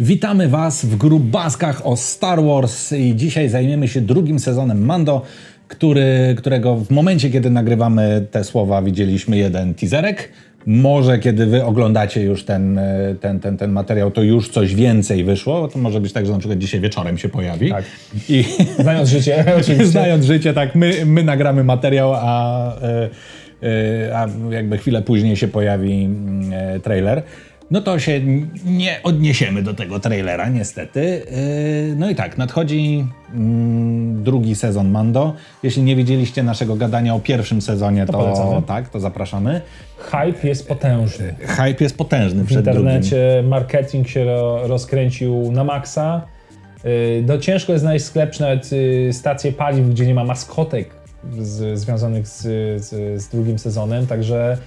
Witamy Was w grubaskach o Star Wars i dzisiaj zajmiemy się drugim sezonem Mando, który, którego w momencie, kiedy nagrywamy te słowa, widzieliśmy jeden teaserek. Może kiedy Wy oglądacie już ten, e, ten, ten, ten materiał, to już coś więcej wyszło. To może być tak, że na przykład dzisiaj wieczorem się pojawi. Tak. I Znając życie, oczywiście. Znając życie, tak, my, my nagramy materiał, a, e, e, a jakby chwilę później się pojawi mm, trailer. No to się nie odniesiemy do tego trailera, niestety. E, No i tak, nadchodzi mm, drugi sezon Mando. Jeśli nie widzieliście naszego gadania o pierwszym sezonie, to, polecamy. tak, to zapraszamy. Hype jest potężny. Hype jest potężny W przed drugim. internecie marketing się ro, rozkręcił na maksa. Yy, No ciężko jest znaleźć sklep, czy nawet yy, stację paliw, gdzie nie ma maskotek z, związanych z, z, z drugim sezonem, także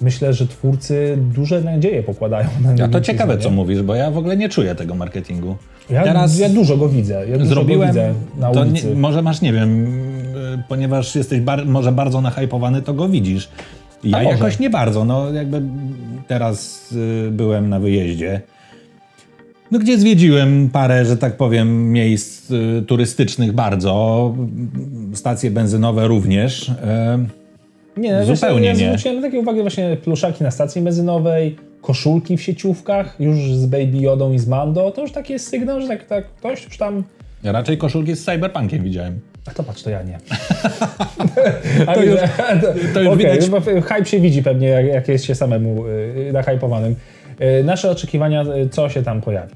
myślę, że twórcy duże nadzieje pokładają na A drugim to ciekawe, co mówisz, bo ja w ogóle nie czuję tego marketingu. Ja, Teraz- ja dużo go widzę. Ja dużo Zrobiłem, widzę na ulicy. nie, może masz, nie wiem, y, ponieważ jesteś bar, może bardzo nahypowany, to go widzisz. Ja jakoś nie bardzo, no jakby teraz y, byłem na wyjeździe, no gdzie zwiedziłem parę, że tak powiem, miejsc y, turystycznych bardzo, stacje benzynowe również. Y, Nie, Zupełnie właśnie, nie. Ja zwróciłem na takie uwagi właśnie pluszaki na stacji benzynowej, koszulki w sieciówkach, już z Baby Jodą i z Mando. To już taki jest sygnał, że tak, tak ktoś już tam... raczej koszulki z cyberpunkiem widziałem. A to patrz, to ja nie. To już- to już Okej, widać- bo hype się widzi pewnie, jak, jak jest się samemu y, nahypowanym. Y, nasze oczekiwania, y, co się tam pojawi?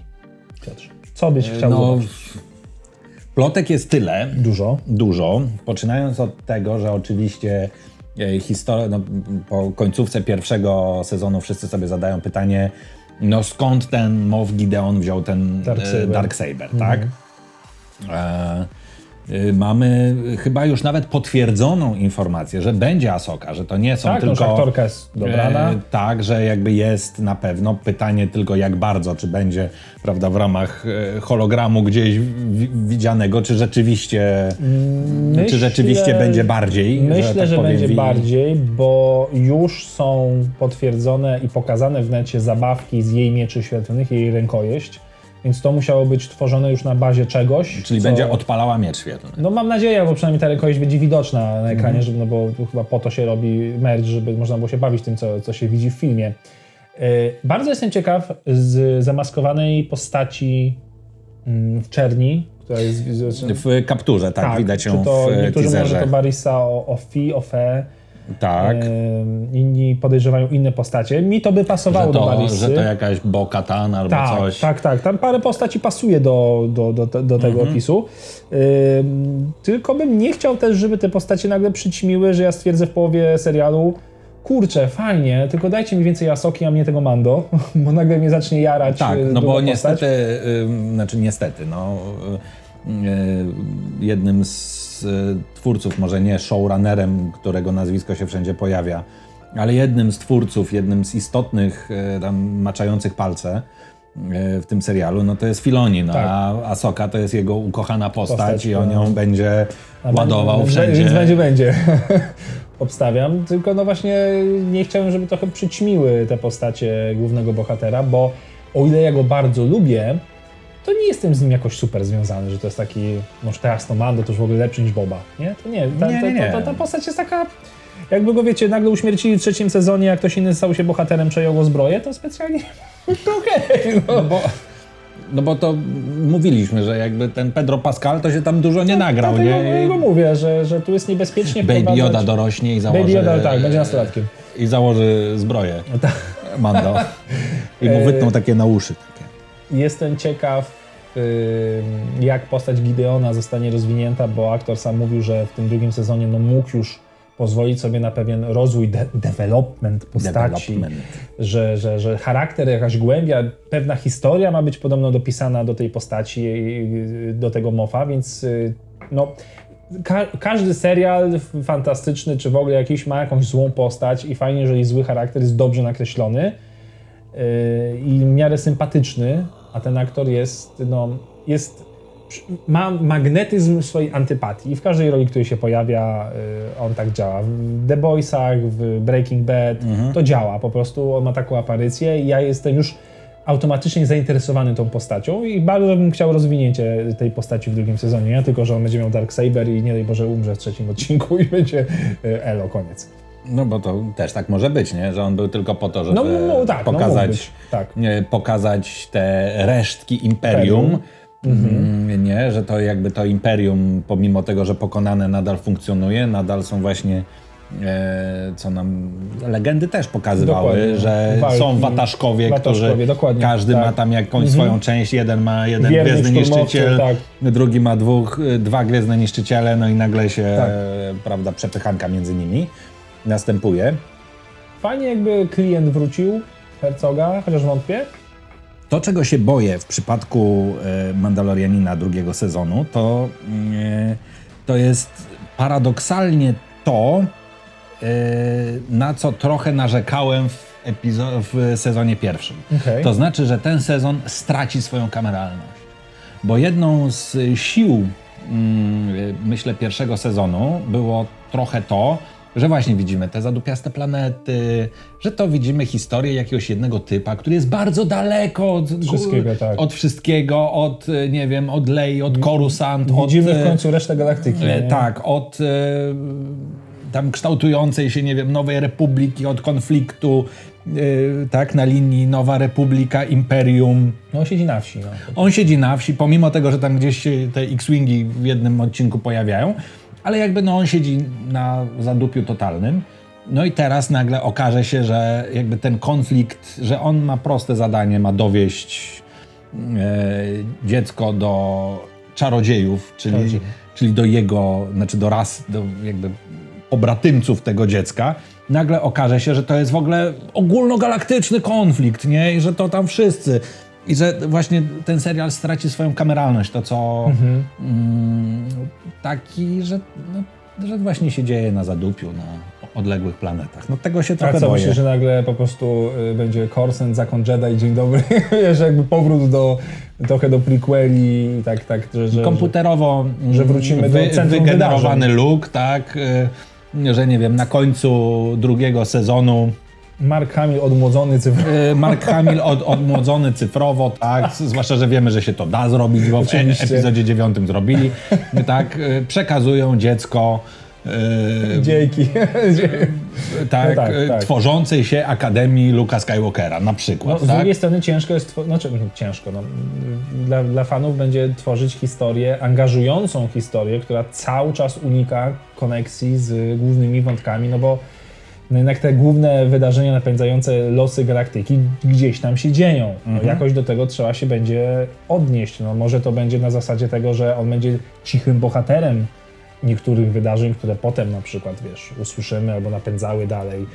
Piotr, co byś chciał No, zobaczyć? plotek jest tyle, Dużo. dużo, poczynając od tego, że oczywiście e, historia, no, po końcówce pierwszego sezonu wszyscy sobie zadają pytanie, no skąd ten Moff Gideon wziął ten Darksaber. Dark Darksaber, tak? E, Mamy chyba już nawet potwierdzoną informację, że będzie Asoka, że to nie są Tak, tylko... że aktorka jest dobrana. E, tak, że jakby jest na pewno. Pytanie tylko jak bardzo, czy będzie prawda, w ramach hologramu gdzieś wi- widzianego, czy rzeczywiście, czy rzeczywiście będzie bardziej. Myślę, tak że, powiem, będzie wi- bardziej, bo już są potwierdzone i pokazane w necie zabawki z jej mieczy świetlnych, jej rękojeść, więc to musiało być tworzone już na bazie czegoś. Czyli co- będzie odpalała miecz świetlny. No mam nadzieję, bo przynajmniej ta rękojeść będzie widoczna na Mhm. ekranie, żeby, no bo chyba po to się robi merch, żeby można było się bawić tym, co, co się widzi w filmie. Yy, bardzo jestem ciekaw z zamaskowanej postaci mm, w czerni, która jest... W kapturze, tak, widać czy ją to, w e, niektórzy mówią, że teaserze. to Barisa o, o Fi, o Fe, Tak. Inni podejrzewają inne postacie. Mi to by pasowało Że do to, Barisy. że to jakaś Bo-Katan albo tak, coś. tak, tak. Tam parę postaci pasuje do, do, do, do tego Mhm. opisu. Tylko bym nie chciał też, żeby te postacie nagle przyćmiły, że ja stwierdzę w połowie serialu kurczę, fajnie, tylko dajcie mi więcej Asoki, a mnie tego Mando, bo nagle mnie zacznie jarać Tak, y, no bo postać. niestety, ym, znaczy niestety, no y, y, jednym z twórców, może nie showrunnerem, którego nazwisko się wszędzie pojawia, ale jednym z twórców, jednym z istotnych y, tam maczających palce y, w tym serialu, no to jest Filoni, no, Tak. a Asoka to jest jego ukochana postać, Postać, i on no. ją będzie A ładował będzie- wszędzie. Więc będzie, będzie. Obstawiam. Tylko no właśnie nie chciałem, żeby trochę przyćmiły te postacie głównego bohatera, bo o ile ja go bardzo lubię, to nie jestem z nim jakoś super związany, że to jest taki, może teraz to Mando to już w ogóle lepszy niż Boba, nie? To nie, ta, Nie, nie, nie. ta, ta, ta postać jest taka, jakby go wiecie, nagle uśmiercili w trzecim sezonie, jak ktoś inny stał się bohaterem, przejął go zbroję, to specjalnie, to okej, no. Bo, no bo to mówiliśmy, że jakby ten Pedro Pascal to się tam dużo nie nagrał, Dlatego nie? dlatego mówię, że, że tu jest niebezpiecznie Baby wprowadzać- Yoda dorośnie i założy... Baby Yoda, tak, będzie nastolatkiem. I założy zbroję. No tak. Mando. I mu wytną takie na uszy. Jestem ciekaw, jak postać Gideona zostanie rozwinięta, bo aktor sam mówił, że w tym drugim sezonie no, mógł już pozwolić sobie na pewien rozwój, de development postaci, Development. Że, że, że charakter, jakaś głębia, pewna historia ma być podobno dopisana do tej postaci, y, do tego mofa, więc y, no, ka każdy serial fantastyczny, czy w ogóle jakiś ma jakąś złą postać i fajnie, jeżeli zły charakter jest dobrze nakreślony, yy, i w miarę sympatyczny, a ten aktor jest, no, jest, ma magnetyzm swojej antypatii. I w każdej roli, której się pojawia, yy, on tak działa. W The Boysach, w Breaking Bad, to działa po prostu, on ma taką aparycję i ja jestem już automatycznie zainteresowany tą postacią i bardzo bym chciał rozwinięcie tej postaci w drugim sezonie, nie tylko, że on będzie miał Darksaber i nie daj Boże umrze w trzecim odcinku i będzie e, Elo, koniec. No bo to też tak może być, nie? Że on był tylko po to, żeby No, no tak, no mógł pokazać, być, tak. nie, pokazać te resztki imperium. Mm, Nie, że to jakby to imperium, pomimo tego, że pokonane nadal funkcjonuje, nadal są właśnie, e, co nam legendy też pokazywały, Dokładnie. że Walki. są wataszkowie, Wataszkowie, którzy dokładnie, każdy tak. ma tam jakąś swoją część, jeden ma jeden Wiernych gwiezdny niszczyciel, tak. drugi ma dwóch, dwa gwiezdne niszczyciele, no i nagle się, Tak. e, prawda, przepychanka między nimi następuje. Fajnie jakby klient wrócił Hercoga, chociaż wątpię. To, czego się boję w przypadku e, Mandalorianina drugiego sezonu, to, e, to jest paradoksalnie to, e, na co trochę narzekałem w, w sezonie pierwszym. Okej. To znaczy, że ten sezon straci swoją kameralność. Bo jedną z sił, mm, myślę, pierwszego sezonu było trochę to, że właśnie widzimy te zadupiaste planety, że to widzimy historię jakiegoś jednego typa, który jest bardzo daleko od Wszystkiego, tak. od, wszystkiego, od, e, nie wiem, od Lei, od Coruscant, od... Widzimy w e, końcu resztę galaktyki. E, nie? Tak, od tam kształtującej się, nie wiem, nowej republiki, od konfliktu, e, tak, na linii Nowa Republika, Imperium. No on siedzi na wsi. No. On siedzi na wsi, pomimo tego, że tam gdzieś się te X-Wingi w jednym odcinku pojawiają, ale jakby no on siedzi na zadupiu totalnym. No i teraz nagle okaże się, że jakby ten konflikt, że on ma proste zadanie, ma dowieść e, dziecko do czarodziejów, czyli, czyli do jego, znaczy do ras, do jakby pobratymców tego dziecka, nagle okaże się, że to jest w ogóle ogólnogalaktyczny konflikt, nie? I że to tam wszyscy. I że właśnie ten serial straci swoją kameralność, to co mm, taki, że, no, że właśnie się dzieje na zadupiu, na odległych planetach. No tego się A trochę co boję. myślisz, że nagle po prostu y, będzie Korsent, Zakon Jedi, dzień dobry, wiesz, jakby powrót do, trochę do prequeli, tak, tak, że... że komputerowo że wrócimy do centrum wygenerowany wydarzeń. look, tak, y, że nie wiem, na końcu drugiego sezonu Że Mark Hamill odmłodzony cyfrowo. y, Mark Hamill od, odmłodzony cyfrowo, tak, zwłaszcza, że wiemy, że się to da zrobić, bo w e- Oczywiście. epizodzie dziewiątym zrobili, tak, y, przekazują dziecko y, Dzięki. tak, No tak, tak. tworzącej się Akademii Luka Skywalkera na No, przykład, z tak? drugiej strony ciężko jest, znaczy ciężko, no, dla, dla fanów będzie tworzyć historię, angażującą historię, która cały czas unika koneksji z głównymi wątkami, no bo no jednak te główne wydarzenia napędzające losy galaktyki gdzieś tam się dzieją. No, jakoś do tego trzeba się będzie odnieść. No, może to będzie na zasadzie tego, że on będzie cichym bohaterem niektórych wydarzeń, które potem na przykład, wiesz, usłyszymy albo napędzały dalej.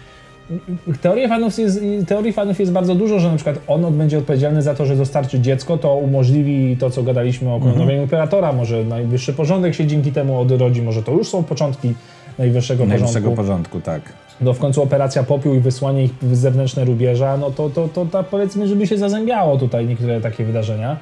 Teorii fanów, jest, teorii fanów jest bardzo dużo, że na przykład on będzie odpowiedzialny za to, że dostarczy dziecko, to umożliwi to, co gadaliśmy o kolonowaniu Imperatora, może najwyższy porządek się dzięki temu odrodzi, może to już są początki najwyższego, Najwyższego porządku. porządku, tak. No w końcu operacja popiół i wysłanie ich w zewnętrzne rubieża, no to, to, to, to powiedzmy, żeby się zazębiało tutaj niektóre takie wydarzenia.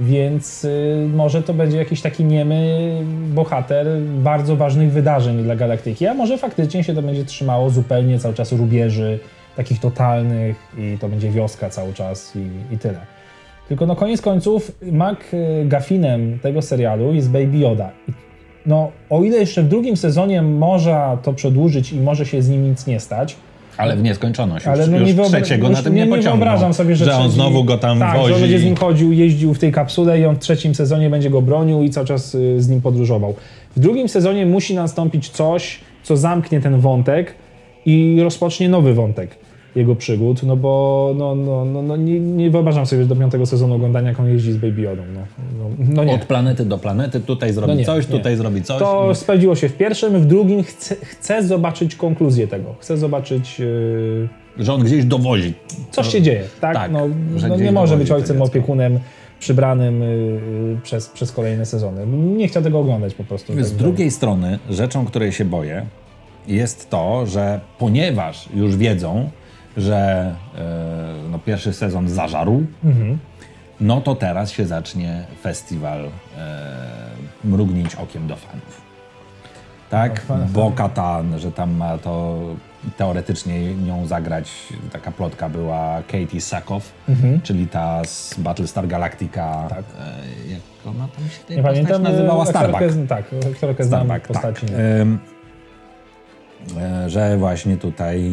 Więc y, może to będzie jakiś taki niemy bohater bardzo ważnych wydarzeń dla galaktyki, a może faktycznie się to będzie trzymało zupełnie cały czas rubieży, takich totalnych i to będzie wioska cały czas i, i tyle. Tylko no koniec końców McGuffinem tego serialu jest Baby Yoda. No o ile jeszcze w drugim sezonie można to przedłużyć i może się z nim nic nie stać, Ale w nieskończoność. ale no już nie, trzeciego już na tym nie, nie, wyobrażam sobie, że, że on trzeci- znowu go tam tak, wozi. że on będzie z nim chodził, jeździł w tej kapsule i on w trzecim sezonie będzie go bronił i cały czas y, z nim podróżował. W drugim sezonie musi nastąpić coś, co zamknie ten wątek i rozpocznie nowy wątek jego przygód, no bo no, no, no, no, nie, nie wyobrażam sobie do piątego sezonu oglądania, jak on jeździ z Baby Yodą. No, no, no nie. Od planety do planety, tutaj zrobi No nie, coś, tutaj zrobi coś. To sprawdziło się w pierwszym, w drugim chcę, chcę zobaczyć konkluzję tego. Chcę zobaczyć... Yy, Że on gdzieś dowozi. coś się dzieje, tak? tak, no, no nie może być ojcem opiekunem przybranym y, y, przez, przez kolejne sezony. Nie chciał tego oglądać po prostu. Z Tak drugiej strony, rzeczą, której się boję, jest to, że ponieważ już wiedzą, że e, no, pierwszy sezon zażarł, Mhm. no to teraz się zacznie festiwal e, mrugnięć okiem do fanów. tak? fa- fa- Bo-Katan, że tam ma to teoretycznie nią zagrać, taka plotka była Katie Sackhoff, czyli ta z Battlestar Galactica. Mhm. Tak. E, jak ona tam się tej Nie pamiętam. nazywała? Starbuck. aktorkę- Tak, aktorkę znam Starbuck, postaci. tak. e, że właśnie tutaj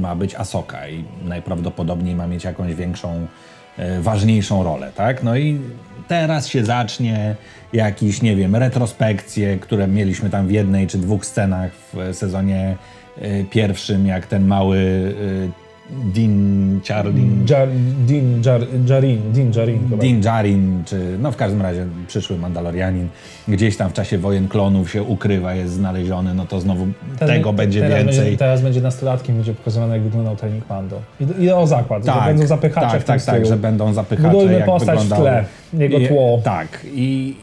ma być Asoka i najprawdopodobniej ma mieć jakąś większą, e, ważniejszą rolę, tak? No i teraz się zacznie jakiś, nie wiem, retrospekcje, które mieliśmy tam w jednej czy dwóch scenach w sezonie e, pierwszym, jak ten mały Dean Charlin, Jar, Din Jar, Jarin, Din Jarin chyba. Din Djarin, czy no w każdym razie przyszły Mandalorianin, gdzieś tam w czasie wojen klonów się ukrywa, jest znaleziony, no to znowu Teraz tego będzie teraz więcej. Będzie, teraz będzie nastolatkiem, będzie pokazywane jak wyglądał trening Mando. I, i o zakład, że będą zapychacze tak, w tym tak, tak, że będą zapychacze, Budujmy jak postać w wyglądały. tle, jego I- tło. Tak, i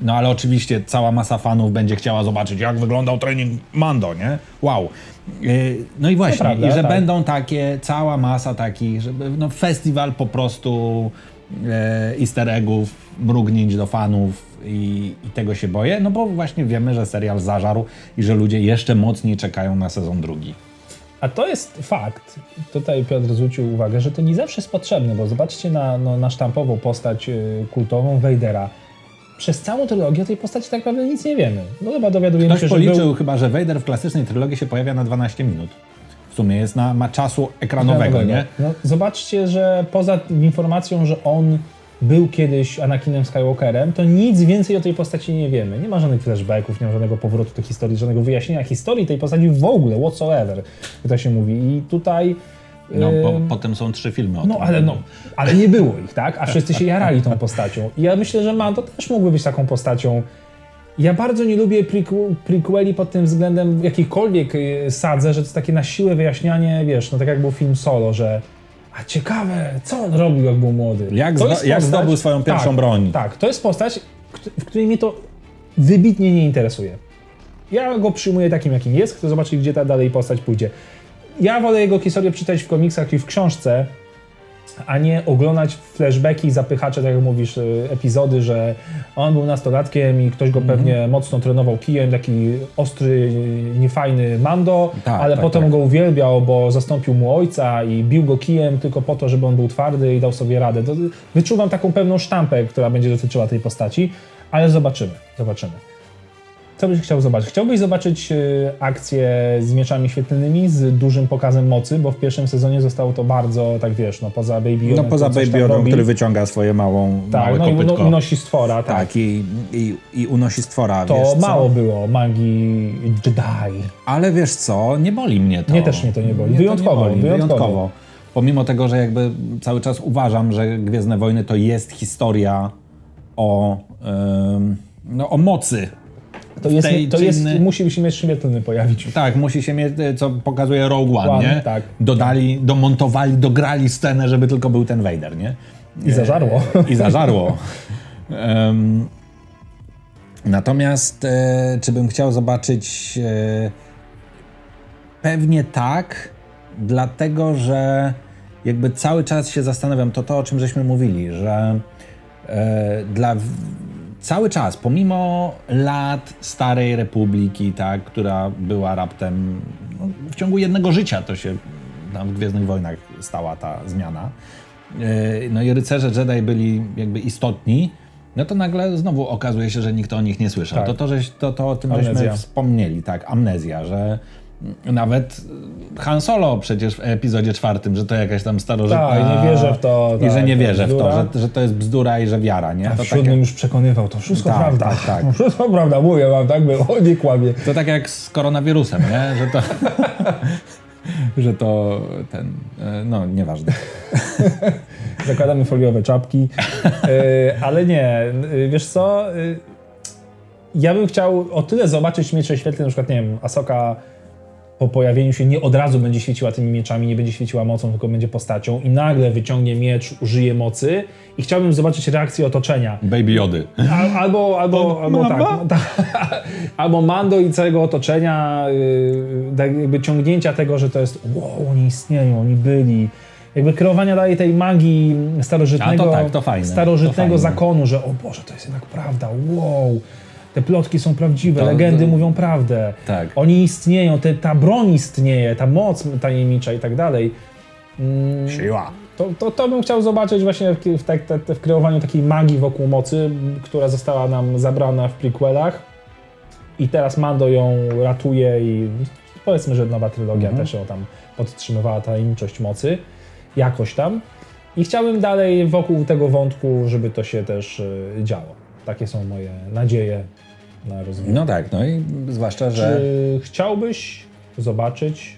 no ale oczywiście cała masa fanów będzie chciała zobaczyć, jak wyglądał trening Mando, nie? Wow. Yy, No i właśnie, prawda, i że tak. będą takie, cała masa takich, żeby no festiwal po prostu e, easter eggów, mrugnięć do fanów i, i tego się boję, no bo właśnie wiemy, że serial zażarł i że ludzie jeszcze mocniej czekają na sezon drugi. A to jest fakt, tutaj Piotr zwrócił uwagę, że to nie zawsze jest potrzebne, bo zobaczcie na, no, na sztampową postać y, kultową Vadera. Przez całą trylogię o tej postaci tak naprawdę nic nie wiemy. No chyba dowiadujemy Ktoś się, że policzył był... chyba, że Vader w klasycznej trylogii się pojawia na 12 minut. W sumie jest na, ma czasu ekranowego, nie? No, zobaczcie, że poza informacją, że on był kiedyś Anakinem Skywalkerem, to nic więcej o tej postaci nie wiemy. Nie ma żadnych flashbacków, nie ma żadnego powrotu do historii, żadnego wyjaśnienia historii tej postaci w ogóle, whatsoever, jak to się mówi. I tutaj... No, y, po, potem są trzy filmy o No tym. ale no, ale nie było ich, tak? A wszyscy się jarali tą postacią. I ja myślę, że Mando też mógłby być taką postacią. Ja bardzo nie lubię prequ- prequeli pod tym względem jakichkolwiek y, sadzę, że to jest takie na siłę wyjaśnianie, wiesz, no tak jak był film Solo, że a ciekawe, co on robił, jak był młody. Jak zdo- jak zdobył swoją pierwszą tak, broń. Tak, to jest postać, w której mnie to wybitnie nie interesuje. Ja go przyjmuję takim, jakim jest, chcę zobaczyć, gdzie ta dalej postać pójdzie. Ja wolę jego historię czytać w komiksach i w książce, a nie oglądać flashbacki, zapychacze, tak jak mówisz, y, epizody, że on był nastolatkiem i ktoś go Mhm. pewnie mocno trenował kijem, taki ostry, niefajny Mando, Tak, ale tak, potem tak. go uwielbiał, bo zastąpił mu ojca i bił go kijem tylko po to, żeby on był twardy i dał sobie radę. To wyczuwam taką pewną sztampę, która będzie dotyczyła tej postaci, ale zobaczymy, zobaczymy. Co byś chciał zobaczyć? Chciałbyś zobaczyć y, akcję z mieczami świetlnymi, z dużym pokazem mocy, bo w pierwszym sezonie zostało to bardzo, tak wiesz, no poza Baby Yoda, No poza Baby robi. który wyciąga swoje małą, Tak, małe no i kopytko. uno, unosi stwora, tak. tak, i, i, i unosi stwora, To wiesz mało było magii Jedi. Ale wiesz co, nie boli mnie to. Mnie też mnie to nie boli. Mnie Wyjątkowo, nie boli, wyjątkowo. wyjątkowo. Pomimo tego, że jakby cały czas uważam, że Gwiezdne Wojny to jest historia o, em, no, o mocy. To jest, tej to jest innej- musi się mieć świetlny pojawić. Tak, musi się mieć, co pokazuje Rogue One, One, nie? tak. Dodali, domontowali, dograli scenę, żeby tylko był ten Vader, nie? I zażarło. I zażarło. Em, natomiast e, czy bym chciał zobaczyć e, pewnie tak, dlatego że jakby cały czas się zastanawiam, to to o czym żeśmy mówili, że e, dla cały czas, pomimo lat Starej Republiki, tak, która była raptem no, w ciągu jednego życia, to się tam w Gwiezdnych Wojnach stała ta zmiana. E, No i rycerze Jedi byli jakby istotni, no to nagle znowu okazuje się, że nikt o nich nie słyszał. Tak. To, to, żeś, to, to o tym żeśmy Amnezja. wspomnieli, tak, amnezja, że nawet Han Solo przecież w epizodzie czwartym, że to jakaś tam starożytna... Tak, nie wierzę w to, I że tak, nie to wierzę w to, że, że to jest bzdura i że wiara, nie? A w tak, siódmym już przekonywał, to wszystko Tak, prawda. tak, tak. Wszystko prawda, mówię wam, tak było, nie kłamie. to tak jak z koronawirusem, nie? Że to... że to ten... e, No, nieważne. Zakładamy foliowe czapki, Yy, ale nie, yy, wiesz co, ja bym chciał o tyle zobaczyć miecze świetlne, na przykład, nie wiem, Asoka po pojawieniu się nie od razu będzie świeciła tymi mieczami, nie będzie świeciła mocą, tylko będzie postacią i nagle wyciągnie miecz, użyje mocy i chciałbym zobaczyć reakcję otoczenia. Baby Jody. Al, albo, albo, albo tak, no, tak. Albo Mando i całego otoczenia, yy, tak jakby ciągnięcia tego, że to jest wow, oni istnieją, oni byli. Jakby kreowania dalej tej magii starożytnego, A to tak, to fajne, starożytnego to zakonu, że o Boże, to jest jednak prawda, wow. Te plotki są prawdziwe, To- legendy to- mówią prawdę. Tak. Oni istnieją, te, ta broń istnieje, ta moc tajemnicza i tak dalej. Mm, Siła. To, to, to bym chciał zobaczyć właśnie w, w, te- te- w kreowaniu takiej magii wokół mocy, która została nam zabrana w prequelach. I teraz Mando ją ratuje i powiedzmy, że nowa trylogia też ją tam podtrzymywała tajemniczość mocy. Jakoś tam. I chciałbym dalej wokół tego wątku, żeby to się też y, działo. Takie są moje nadzieje na rozwój. No tak, no i zwłaszcza, że... Czy chciałbyś zobaczyć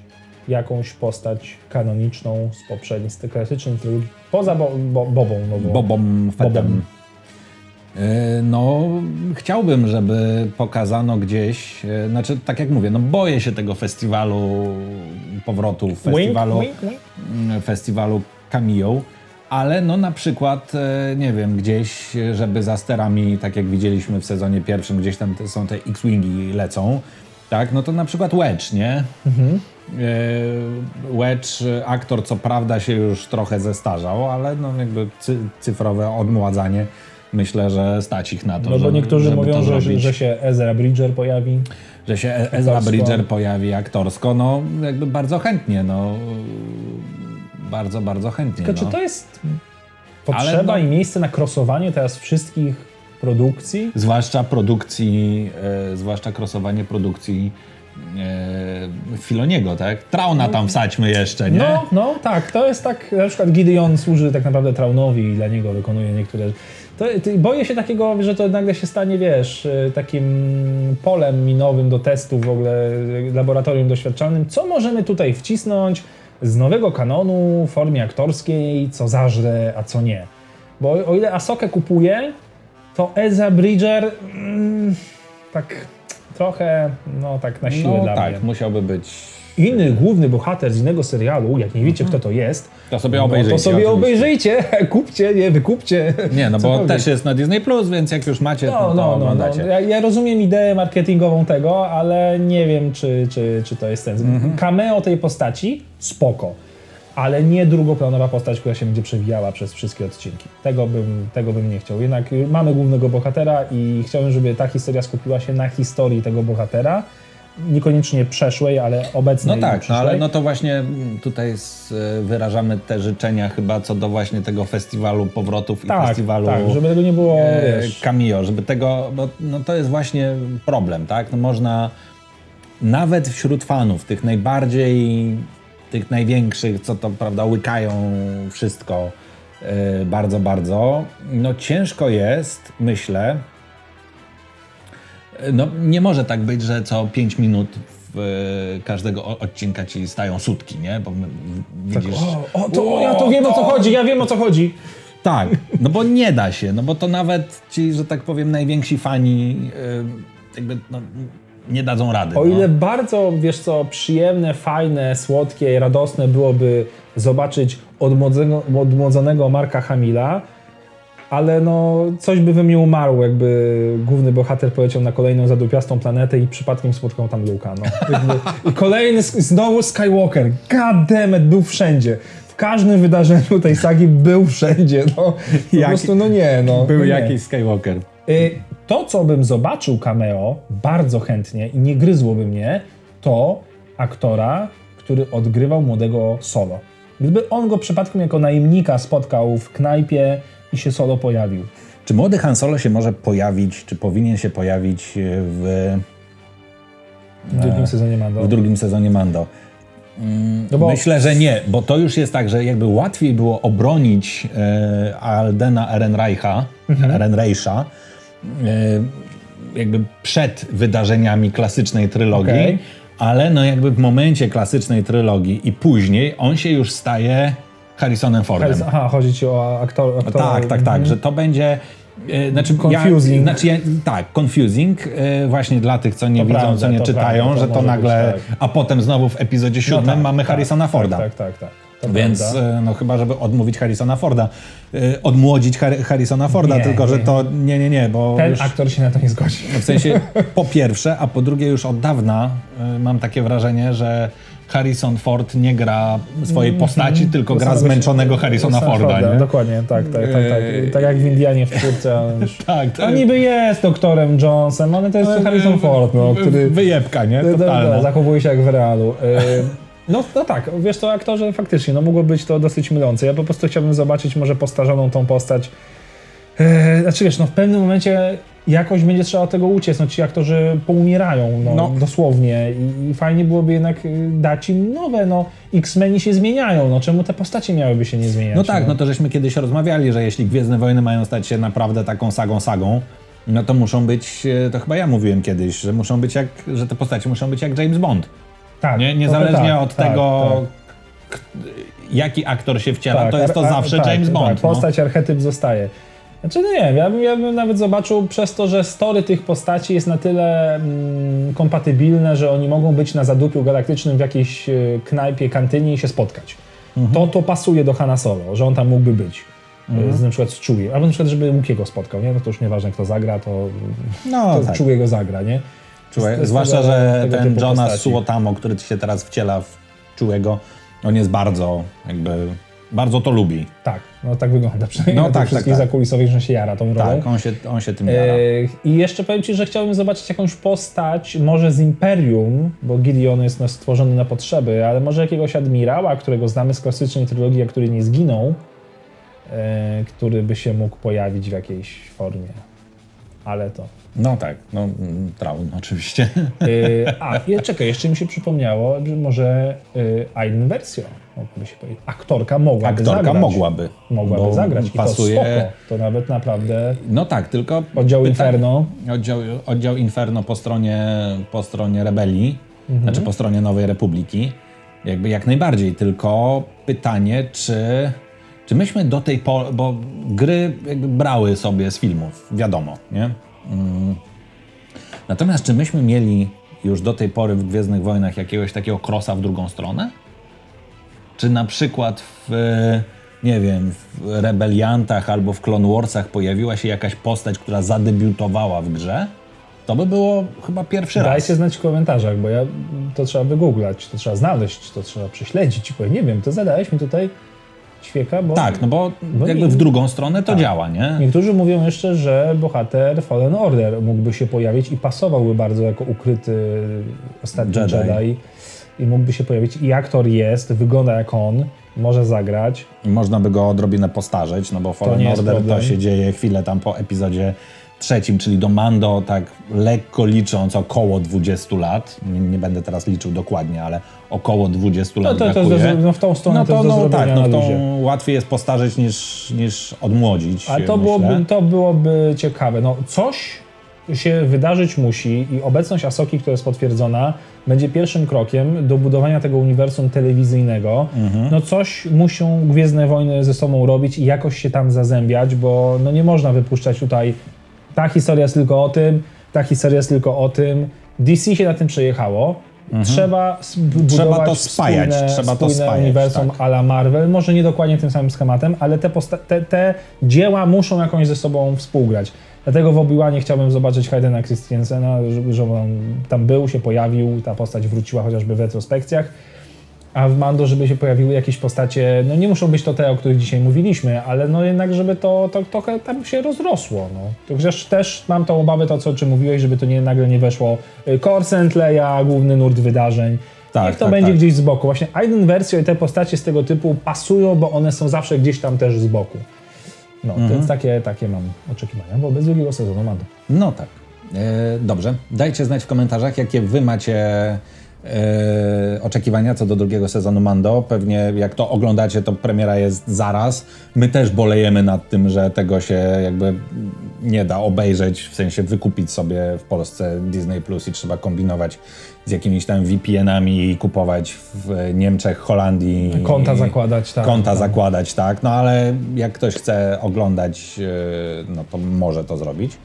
jakąś postać kanoniczną z poprzedniej, z tej klasycznej trylogii, poza bo, bo, Bobą nową? Bobom Fettem. Bobom. E, No, chciałbym, żeby pokazano gdzieś, e, znaczy tak jak mówię, no boję się tego festiwalu powrotów, festiwalu, Wink, wink, wink. mm, festiwalu Cameo, ale no na przykład, e, nie wiem, gdzieś, żeby za sterami, tak jak widzieliśmy w sezonie pierwszym, gdzieś tam te, są te X-Wingi lecą, tak, no to na przykład Wedge, nie? E, Wedge, aktor co prawda się już trochę zestarzał, ale no jakby cy, cyfrowe odmładzanie, myślę, że stać ich na to, No bo niektórzy mówią, że, że się Ezra Bridger pojawi. Że się E- Ezra Aktorsko. Bridger pojawi aktorsko, no jakby bardzo chętnie, no bardzo, bardzo chętnie. Tylko no. czy to jest potrzeba no- i miejsce na krosowanie teraz wszystkich produkcji? Zwłaszcza produkcji, e, zwłaszcza krosowanie produkcji e, Filoniego, tak? Trauna tam wsadźmy jeszcze, nie? No, no, tak, to jest tak, na przykład Gideon służy tak naprawdę Traunowi i dla niego wykonuje niektóre... To, to, boję się takiego, że to nagle się stanie, wiesz, y, takim polem minowym do testów, w ogóle y, laboratorium doświadczalnym. Co możemy tutaj wcisnąć z nowego kanonu formie aktorskiej, co zażre, a co nie? Bo o ile Asokę kupuję, to Ezra Bridger mm, tak trochę, no tak na siłę no dla tak, mnie. musiałby być. Inny główny bohater z innego serialu, jak nie wiecie kto to jest, To sobie no, obejrzyjcie. to sobie oczywiście. obejrzyjcie, kupcie, nie, wykupcie. Nie, no bo Cokolwiek. też jest na Disney Plus, więc jak już macie, No, no, to no, no, no. oglądacie. Ja, ja rozumiem ideę marketingową tego, ale nie wiem, czy, czy, czy to jest sens. Mhm. Cameo tej postaci, spoko. Ale nie drugoplanowa postać, która się będzie przewijała przez wszystkie odcinki. Tego bym, tego bym nie chciał. Jednak y, mamy głównego bohatera i chciałbym, żeby ta historia skupiła się na historii tego bohatera. Niekoniecznie przeszłej, ale No obecnej. i tak, no ale no to właśnie tutaj s- wyrażamy te życzenia chyba co do właśnie tego festiwalu powrotów i tak, festiwalu tak, żeby tego nie było, e, cameo, żeby tego, bo no to jest właśnie problem, tak? No można nawet wśród fanów, tych najbardziej, tych największych, co to prawda łykają wszystko e, bardzo, bardzo, no ciężko jest, myślę, no nie może tak być, że co 5 minut w e, każdego o- odcinka ci stają sutki, nie? Bo my, widzisz... O, o, to, ja to wiem o co chodzi, ja wiem o co chodzi. Tak, no bo nie da się, no bo to nawet ci, że tak powiem, najwięksi fani y, jakby no, nie dadzą rady. O no. ile bardzo, wiesz co, przyjemne, fajne, słodkie, radosne byłoby zobaczyć odmłodzonego, odmłodzonego Marka Hamila, ale no coś by we mnie umarło, jakby główny bohater poleciał na kolejną zadupiastą planetę i przypadkiem spotkał tam Luka. No. I kolejny, znowu Skywalker, god damn it, był wszędzie. W każdym wydarzeniu tej sagi był wszędzie, no. Po Jaki- prostu, no nie, no. Był no nie. jakiś Skywalker. Y, To, co bym zobaczył cameo bardzo chętnie i nie gryzłoby mnie, to aktora, który odgrywał młodego Solo. Gdyby on go przypadkiem jako najemnika spotkał w knajpie i się Solo pojawił. Czy młody Han Solo się może pojawić, czy powinien się pojawić e, w, W drugim sezonie Mando. w drugim sezonie Mando? No bo Myślę, że nie, bo to już jest tak, że jakby łatwiej było obronić e, Aldena Ehrenreicha, Mhm. Ehrenreicha e, jakby przed wydarzeniami klasycznej trylogii, Okej. ale no jakby w momencie klasycznej trylogii i później on się już staje Harrisonem Fordem. Harris- Aha, chodzi ci o aktor, aktora. Tak, tak, tak, że to będzie. e, Znaczy, Confusing. Ja, znaczy ja, tak, confusing, e, właśnie dla tych, co nie To widzą, prawda, co nie czytają, prawda, to że to nagle, być, tak. a potem znowu w epizodzie siódmym No tak, mamy tak, Harrisona tak, Forda. Tak, tak, tak. Więc prawda. e, no chyba, żeby odmówić Harrisona Forda, e, odmłodzić Har- Harrisona Forda, Nie, tylko że nie. to nie, nie, nie, bo Ten już, aktor się na to nie zgodzi. w sensie po pierwsze, a po drugie już od dawna mam takie wrażenie, że Harrison Ford nie gra swojej postaci, tylko gra zmęczonego Harrisona Forda, nie? Dokładnie, tak, tak, tak, tak. Eee. Tak jak w Indianie w czwórce. ale już- Tak, tak. On niby jest doktorem Jonesem, ale to jest Harrison Ford, no, który Wyjebka, nie? No, no, Totalna. no, zachowuje się jak w realu. Y, No, no tak, wiesz to aktorze faktycznie, no mogło być to dosyć mylące. Ja po prostu chciałbym zobaczyć może postarzoną tą postać. E, Znaczy wiesz, no w pewnym momencie jakoś będzie trzeba tego uciec, no ci aktorzy poumierają, no, No. dosłownie I, i fajnie byłoby jednak y, dać im nowe, no X-Meni się zmieniają, no czemu te postacie miałyby się nie zmieniać? No tak, no to żeśmy kiedyś rozmawiali, że jeśli Gwiezdne Wojny mają stać się naprawdę taką sagą sagą, no to muszą być, e, to chyba ja mówiłem kiedyś, że muszą być jak, że te postacie muszą być jak James Bond. tak, Nie, niezależnie tak, od tak, tego, tak. k- jaki aktor się wciela, Tak, to jest to zawsze tak, James tak, Bond. no. postać, archetyp zostaje. Znaczy, no nie wiem, ja bym, ja bym nawet zobaczył przez to, że story tych postaci jest na tyle mm, kompatybilne, że oni mogą być na zadupiu galaktycznym w jakiejś e, knajpie, kantynie i się spotkać. Mhm. To to pasuje do Hanna Solo, że on tam mógłby być. Mhm. e, Z, na przykład z Chewie. Albo na przykład, żeby Łukiego spotkał, nie? No to już nieważne, kto zagra, to, No, to tak. Chewiego zagra, nie? Czułe, Z- z zwłaszcza, tego- że tego ten Jonas postaci. Suotamo, który się teraz wciela w Czułego, on jest bardzo, jakby, bardzo to lubi. Tak, no tak wygląda. Przynajmniej No tak, tych wszystkich tak, tak. zakulisowych, że się jara tą rolą. Tak, on się, on się tym jara. E, I jeszcze powiem Ci, że chciałbym zobaczyć jakąś postać, może z Imperium, bo Gideon jest stworzony na potrzeby, ale może jakiegoś admirała, którego znamy z klasycznej trylogii, a który nie zginął, e, który by się mógł pojawić w jakiejś formie. Ale to. No tak, no mm, Traun oczywiście. E, a, czekaj, jeszcze mi się przypomniało, że może e, Aiden Versio mogłaby się pojawić. Aktorka mogłaby Aktorka zagrać. mogłaby. Mogłaby zagrać. I pasuje. to spoko. To nawet naprawdę No tak, tylko. oddział pytanie- Inferno. Oddział, oddział Inferno po stronie, po stronie rebelii, Mhm. znaczy po stronie Nowej Republiki. Jakby jak najbardziej, tylko pytanie, czy, czy myśmy do tej pory, bo gry jakby brały sobie z filmów, wiadomo, nie? Mm. Natomiast czy myśmy mieli już do tej pory w Gwiezdnych Wojnach jakiegoś takiego krosa w drugą stronę? Czy na przykład w, e, nie wiem, w Rebeliantach albo w Clone Warsach pojawiła się jakaś postać, która zadebiutowała w grze? To by było chyba pierwszy raz. Dajcie znać w komentarzach, bo ja to trzeba wygooglać, to trzeba znaleźć, to trzeba prześledzić. Bo nie wiem, to zadałeś mi tutaj ćwieka, bo Tak, no bo Bo jakby w drugą stronę to Tak. działa, nie? niektórzy mówią jeszcze, że bohater Fallen Order mógłby się pojawić i pasowałby bardzo jako ukryty ostatni Jedi. Jedi. I mógłby się pojawić. I aktor jest, wygląda jak on, może zagrać. Można by go odrobinę postarzeć, no bo Fallen jest Order to się dzieje chwilę tam po epizodzie trzecim, czyli do Mando, tak lekko licząc około 20 lat. Nie, nie będę teraz liczył dokładnie, ale około 20 No lat to, to, brakuje. to, no w tą stronę no to, to, no tak, no to łatwiej jest postarzeć niż, niż odmłodzić. Ale to myślę. byłoby, to byłoby ciekawe. No, coś się wydarzyć musi i obecność Asoki, która jest potwierdzona, będzie pierwszym krokiem do budowania tego uniwersum telewizyjnego. No coś muszą Gwiezdne Wojny ze sobą robić i jakoś się tam zazębiać, bo no nie można wypuszczać tutaj ta historia jest tylko o tym, ta historia jest tylko o tym. DC się na tym przejechało. Trzeba zbudować Trzeba to spajać, trzeba to spajać, uniwersum tak. a la Marvel, może nie dokładnie tym samym schematem, ale te, te, te dzieła muszą jakoś ze sobą współgrać. Dlatego w Obi-Wanie chciałbym zobaczyć Haydena Christiansena, żeby, żeby on tam był, się pojawił, ta postać wróciła chociażby w retrospekcjach. A w Mando, żeby się pojawiły jakieś postacie, no nie muszą być to te, o których dzisiaj mówiliśmy, ale no jednak, żeby to, to trochę tam się rozrosło. No. To Chociaż też mam tą obawę, to co, o czym mówiłeś, żeby to nie, nagle nie weszło y, Corsent, Leia, główny nurt wydarzeń. Tak, Niech to tak, będzie tak. gdzieś z boku. Właśnie Aiden Versio i te postacie z tego typu pasują, bo one są zawsze gdzieś tam też z boku. No, Mhm. więc takie, takie mam oczekiwania wobec drugiego sezonu Mando. No tak. E, dobrze. Dajcie znać w komentarzach, jakie wy macie e, oczekiwania co do drugiego sezonu Mando. Pewnie jak to oglądacie, to premiera jest zaraz. My też bolejemy nad tym, że tego się jakby nie da obejrzeć, w sensie wykupić sobie w Polsce Disney Plus i trzeba kombinować z jakimiś tam VPN-ami i kupować w Niemczech, Holandii. Konta zakładać, tak. Konta tak. zakładać, tak. No ale jak ktoś chce oglądać, e, no to może to zrobić.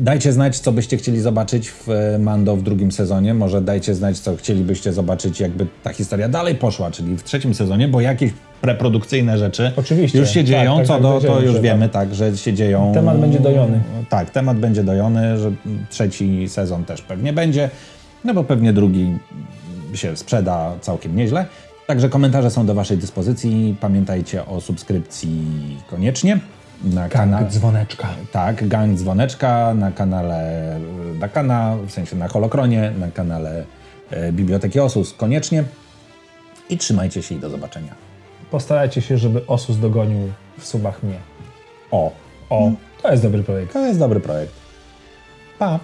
Dajcie znać, co byście chcieli zobaczyć w e, Mando w drugim sezonie. Może dajcie znać, co chcielibyście zobaczyć, jakby ta historia dalej poszła, czyli w trzecim sezonie, bo jakieś preprodukcyjne rzeczy Oczywiście. już się Tak, dzieją. tak, co tak, do, to już że wiemy, tak, że się dzieją. Temat będzie dojony. Tak, temat będzie dojony, że trzeci sezon też pewnie będzie, no bo pewnie drugi się sprzeda całkiem nieźle. Także komentarze są do Waszej dyspozycji. Pamiętajcie o subskrypcji koniecznie na kanale. dzwoneczka. Tak, gang dzwoneczka na kanale Dakana, w sensie na Holokronie, na kanale e, Biblioteki Osus koniecznie. I trzymajcie się i do zobaczenia. Postarajcie się, żeby Osus dogonił w subach mnie. O, O, to jest dobry projekt. to jest dobry projekt. Pa!